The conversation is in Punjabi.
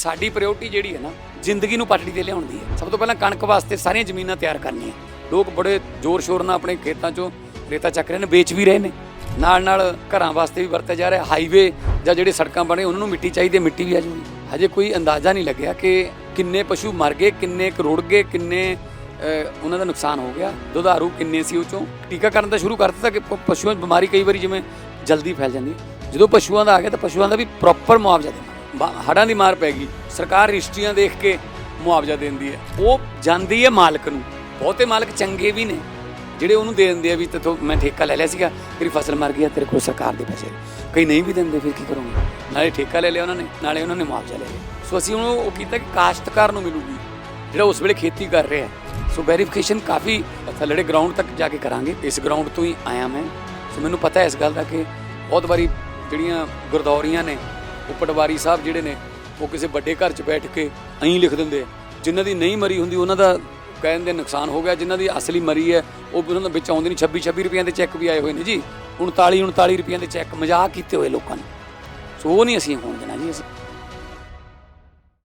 ਸਾਡੀ ਪ੍ਰਾਇੋਰਟੀ ਜਿਹੜੀ ਹੈ ਨਾ, ਜ਼ਿੰਦਗੀ ਨੂੰ ਪਟੜੀ ਤੇ ਲਿਆਉਣ ਦੀ ਹੈ। ਸਭ ਤੋਂ ਪਹਿਲਾਂ ਕਣਕ ਵਾਸਤੇ ਸਾਰੀਆਂ ਜ਼ਮੀਨਾਂ ਤਿਆਰ ਕਰਨੀਆਂ। ਲੋਕ ਬੜੇ ਜ਼ੋਰ ਸ਼ੋਰ ਨਾਲ ਆਪਣੇ ਖੇਤਾਂ 'ਚੋਂ ਰੇਤਾ ਚੱਕ ਰਹੇ ਨੇ, ਵੇਚ ਵੀ ਰਹੇ ਨੇ। ਨਾਲ ਨਾਲ ਘਰਾਂ ਵਾਸਤੇ ਵੀ ਵਰਤਿਆ ਜਾ ਰਿਹਾ ਹਾਈਵੇ ਜਾਂ ਜਿਹੜੇ ਸੜਕਾਂ ਬਣੇ, ਉਹਨਾਂ ਨੂੰ ਮਿੱਟੀ ਚਾਹੀਦੀ ਹੈ, ਮਿੱਟੀ ਵੀ ਆ ਜੂਗੀ। ਹਜੇ ਕੋਈ ਅੰਦਾਜ਼ਾ ਨਹੀਂ ਲੱਗਿਆ ਕਿ ਕਿੰਨੇ ਪਸ਼ੂ ਮਰ ਗਏ, ਕਿੰਨੇ ਕਰੋੜ ਗਏ, ਕਿੰਨੇ ਉਹਨਾਂ ਦਾ ਨੁਕਸਾਨ ਹੋ ਗਿਆ। ਦੁਧਾਰੂ ਕਿੰਨੇ ਸੀ ਉਹ ਚੋਂ? ਟੀਕਾਕਰਨ ਤਾਂ ਸ਼ੁਰੂ ਕਰ ਦਿੱਤਾ ਕਿ ਪਸ਼ੂਆਂ 'ਚ ਬਿਮਾਰੀ ਕਈ ਵਾਰੀ ਜਿਵੇਂ ਜਲਦੀ ਫੈਲ ਜਾਂਦੀ ਜਦੋਂ ਪਸ਼ੂਆਂ ਦਾ ਆ ਗਿਆ ਤਾਂ ਪਸ਼ੂਆਂ ਦਾ ਵੀ ਪ੍ਰੋਪਰ ਮੁਆਵਜ਼ਾ ਦੇਣਾ। ਬਾ- ਹੜ੍ਹਾਂ ਦੀ ਮਾਰ ਪੈ ਗਈ। ਸਰਕਾਰ ਰਿਸ਼ਤੀਆਂ ਦੇਖ ਕੇ ਮੁਆਵਜ਼ਾ ਦਿੰਦੀ ਹੈ। ਉਹ ਜਾਂਦੀ ਹੈ ਮਾਲਕ ਨੂੰ। ਬਹੁਤੇ ਮਾਲਕ ਚੰਗੇ ਵੀ ਨੇ। ਜਿਹੜੇ ਉਹਨੂੰ ਦੇ ਦਿੰਦੇ ਆ ਵੀ ਤੇਥੋਂ ਮੈਂ ਠੇਕਾ ਲੈ ਲਿਆ ਸੀਗਾ ਤੇਰੀ ਫਸਲ ਮਰ ਗਈ ਆ, ਤੇਰੇ ਕੋਲ ਸਰਕਾਰ ਦੇ ਪੈਸੇ ਕਈ ਨਹੀਂ ਵੀ ਦਿੰਦੇ, ਫਿਰ ਕੀ ਕਰੋਗੇ? ਨਾਲੇ ਠੇਕਾ ਲੈ ਲਿਆ ਉਹਨਾਂ ਨੇ, ਨਾਲੇ ਉਹਨਾਂ ਨੇ ਮੁਆਵਜ਼ਾ ਲੈ ਲਿਆ। ਸੋ ਅਸੀਂ ਉਹਨੂੰ ਉਹ ਕੀਤਾ ਕਿ ਕਾਸ਼ਤਕਾਰ ਨੂੰ ਮਿਲੂਗੀ। ਜਿਹੜਾ ਉਸ ਵੇਲੇ ਖੇਤੀ ਕਰ ਰਿਹਾ ਸੋ ਵੈਰੀਫਿਕੇਸ਼ਨ ਕਾਫੀ ਥੱਲੜੇ ਗਰਾਊਂਡ ਤੱਕ ਜਾ ਕੇ ਕਰਾਂਗੇ। ਇਸ ਗਰਾਊਂਡ ਤੋਂ ਹੀ ਆਇਆ ਮੈਂ। ਸੋ ਮੈਨੂੰ ਪਤਾ ਇਸ ਗੱਲ ਦਾ ਕਿ ਬਹੁਤ ਵਾਰੀ ਜਿਹੜੀਆਂ ਗੁਰਦੌਰੀਆਂ ਨੇ ਉਹ ਪਟਵਾਰੀ ਸਾਹਿਬ ਜਿਹੜੇ ਨੇ, ਉਹ ਕਿਸੇ ਵੱਡੇ ਘਰ 'ਚ ਬੈਠ ਕੇ ਐਂ ਲਿਖ ਦਿੰਦੇ ਆ। ਜਿਨ੍ਹਾਂ ਦੀ ਨਹੀਂ ਮਰੀ ਹੁੰਦੀ, ਉਹਨਾਂ ਦਾ ਕਹਿੰਦੇ ਨੁਕਸਾਨ ਹੋ ਗਿਆ। ਜਿਨ੍ਹਾਂ ਦੀ ਅਸਲੀ ਮਰੀ ਹੈ, ਉਹ ਉਹਨਾਂ ਦੇ ਵਿੱਚ ਆਉਂਦੇ ਨਹੀਂ। 26 26 ਰੁਪਈਆਂ ਦੇ ਚੈੱਕ ਵੀ ਆਏ ਹੋਏ ਨੇ ਜੀ। 39 39 ਰੁਪਈਆਂ ਦੇ ਚੈੱਕ ਮਜ਼ਾਕ ਕੀਤੇ ਹੋਏ ਲੋਕਾਂ ਨੇ। ਸੋ ਉਹ ਨਹੀਂ ਅਸੀਂ ਹੋਣ ਦੇਣਾ ਜੀ ਅਸੀਂ।